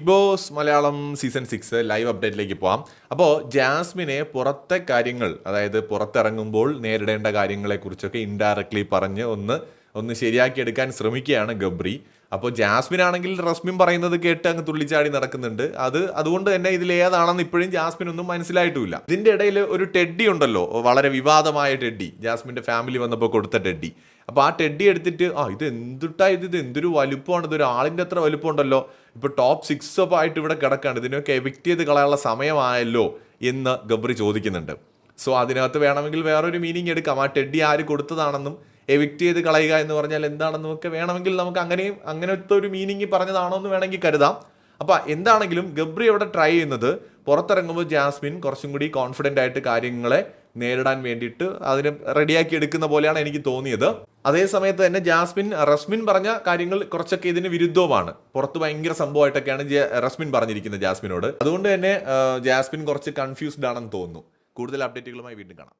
Bigg Boss Malayalam season six live അപ്ഡേറ്റിലേക്ക് പോവാം. അപ്പോൾ ജാസ്മിനെ പുറത്തെ കാര്യങ്ങൾ അതായത് പുറത്തിറങ്ങുമ്പോൾ നേരിടേണ്ട കാര്യങ്ങളെക്കുറിച്ചൊക്കെ ഇൻഡയറക്ട്ലി പറഞ്ഞ് ഒന്ന് ഒന്ന് ശരിയാക്കി എടുക്കാൻ ശ്രമിക്കുകയാണ് ഗബ്രി. അപ്പോൾ ജാസ്മിൻ ആണെങ്കിൽ റസ്മിൻ പറയുന്നത് കേട്ട് അങ്ങ് തുള്ളിച്ചാടി നടക്കുന്നുണ്ട്. അത് അതുകൊണ്ട് തന്നെ ഇതിൽ ഏതാണെന്ന് ഇപ്പോഴും ജാസ്മിൻ ഒന്നും മനസ്സിലായിട്ടുമില്ല ഇതിന്റെ ഇടയിൽ ഒരു ടെഡ്ഡി ഉണ്ടല്ലോ. വളരെ വിവാദമായ ടെഡ്ഡി. ജാസ്മിന്റെ ഫാമിലി വന്നപ്പോൾ കൊടുത്ത ടെഡ്ഡി. അപ്പോൾ ആ ടെഡ്ഡി എടുത്തിട്ട് ആ ഇത് എന്തുട്ടാ ഇത്? ഇത് എന്തൊരു വലുപ്പമാണ്? ഇത് ഒരു ആളിന്റെ അത്ര വലുപ്പമുണ്ടല്ലോ. ഇപ്പോൾ ടോപ്പ് സിക്സ് ഒക്കെ ആയിട്ട് ഇവിടെ കിടക്കാണ്. ഇതിനൊക്കെ എവിക്റ്റ് ചെയ്ത് കളയാനുള്ള സമയമായല്ലോ എന്ന് ഗബ്രി ചോദിക്കുന്നുണ്ട്. സോ അതിനകത്ത് വേണമെങ്കിൽ വേറൊരു മീനിങ് എടുക്കാം. ആ ടെഡ്ഡി ആര് കൊടുത്തതാണെന്നും എവിക്റ്റ് ചെയ്ത് കളയുക എന്ന് പറഞ്ഞാൽ എന്താണെന്ന് നമുക്ക് വേണമെങ്കിൽ നമുക്ക് അങ്ങനെയും അങ്ങനത്തെ ഒരു മീനിങ് പറഞ്ഞതാണോ എന്ന് വേണമെങ്കിൽ കരുതാം. അപ്പോൾ എന്താണെങ്കിലും ഗബ്രി അവിടെ ട്രൈ ചെയ്യുന്നത് പുറത്തിറങ്ങുമ്പോൾ ജാസ്മിൻ കുറച്ചും കൂടി കോൺഫിഡന്റ് ആയിട്ട് കാര്യങ്ങളെ നേരിടാൻ വേണ്ടിയിട്ട് അതിന് റെഡിയാക്കി എടുക്കുന്ന പോലെയാണ് എനിക്ക് തോന്നിയത്. അതേ സമയത്ത് തന്നെ ജാസ്മിൻ റസ്മിൻ പറഞ്ഞ കാര്യങ്ങൾ കുറച്ചൊക്കെ ഇതിന് വിരുദ്ധവുമാണ്. പുറത്ത് ഭയങ്കര സംഭവമായിട്ടൊക്കെയാണ് റസ്മിൻ പറഞ്ഞിരിക്കുന്നത് ജാസ്മിനോട്. അതുകൊണ്ട് തന്നെ ജാസ്മിൻ കുറച്ച് കൺഫ്യൂസ്ഡ് ആണെന്ന് തോന്നുന്നു. കൂടുതൽ അപ്ഡേറ്റുകളുമായി വീണ്ടും കാണാം.